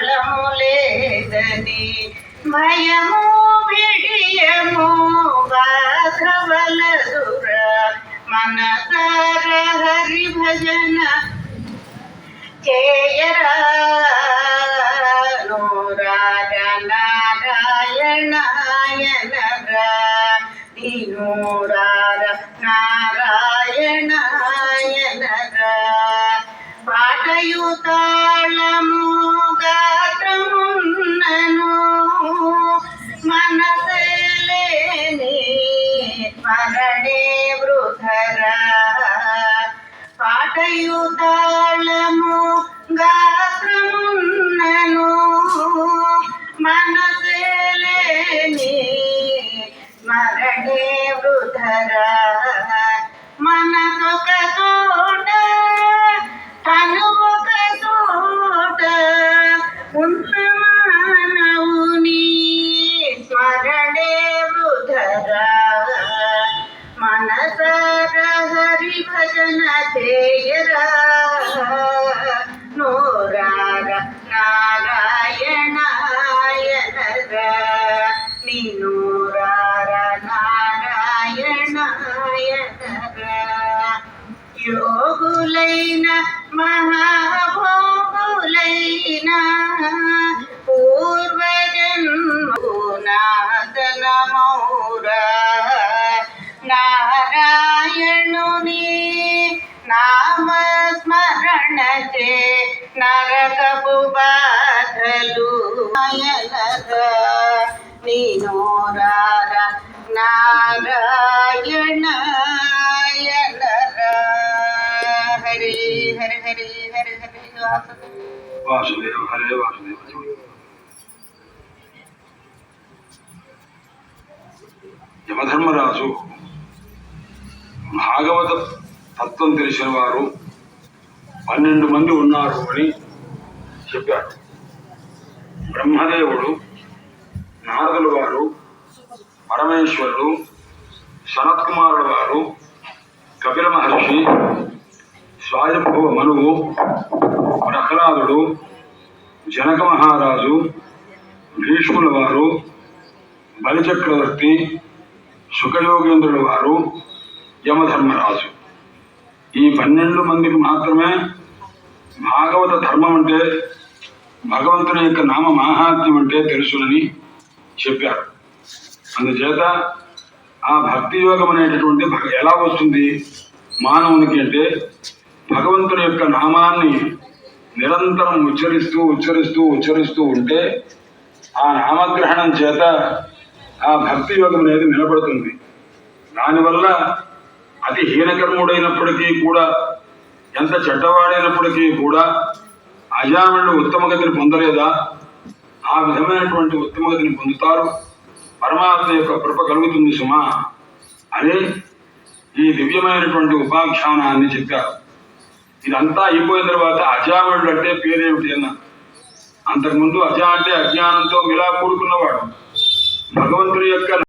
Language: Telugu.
నీ భయము విడియము బాధవలదుర మనసార హరి భజన చేయరా? నూరార నారాయణాయనరా? దీనూరార నారాయణాయనరా స్మరణే వృధరా. పాటయు తాళము గాత్రమున్నను మనసేలేని స్మరణే భజన చేయరా నోరార నారాయణాయనరా నిన్నోరార నారాయణాయనరా యోగులైన మహాభోగులైన నామస్మరణ చే నరకపు బాధలు నయనరా నీనోరార నారాయణాయనరా హరి హరి హరి హరి హరి వాసుదేవ వాసుదేవ హరే వాసుదేవ యమధర్మరాజు భాగవత తత్వం తెలిసిన వారు పన్నెండు మంది ఉన్నారు అని చెప్పారు. బ్రహ్మదేవుడు నారదుల వారు పరమేశ్వరుడు సనత్కుమారుడు వారు కపిల మహర్షి స్వాయంభవ మనువు ప్రహ్లాదుడు జనక మహారాజు భీష్ముల వారు బలిచక్రవర్తి సుఖయోగేంద్రుల వారు యమధర్మరాజు. ఈ పన్నెండు మందికి మాత్రమే భాగవత ధర్మం అంటే భగవంతుని యొక్క నామ మాహాత్మ్యం అంటే తెలుసునని చెప్పారు. అందుచేత ఆ భక్తి యోగం అనేటటువంటి ఎలా వస్తుంది? మానవునికి అంటే భగవంతుని యొక్క నామాన్ని నిరంతరం ఉచ్చరిస్తూ ఉచ్చరిస్తూ ఉచ్చరిస్తూ ఉంటే ఆ నామగ్రహణం చేత ఆ భక్తి యోగం అనేది నిలబడుతుంది. దానివల్ల అతి హీనకర్ముడైనప్పటికీ కూడా ఎంత చెడ్డవాడైనప్పటికీ కూడా అజామిళ్ళు ఉత్తమ గతిని పొందలేదా? ఆ విధమైనటువంటి ఉత్తమ గతిని పొందుతారు. పరమాత్మ యొక్క కృప కలుగుతుంది సుమా. అని ఈ దివ్యమైనటువంటి ఉపాఖ్యానాన్ని చెప్పారు. ఇదంతా అయిపోయిన తర్వాత అజామిడు అంటే పేరేమిటి అన్న? అంతకుముందు అజా అంటే అజ్ఞానంతో మిలా కూడుకున్నవాడు. భగవంతుడి యొక్క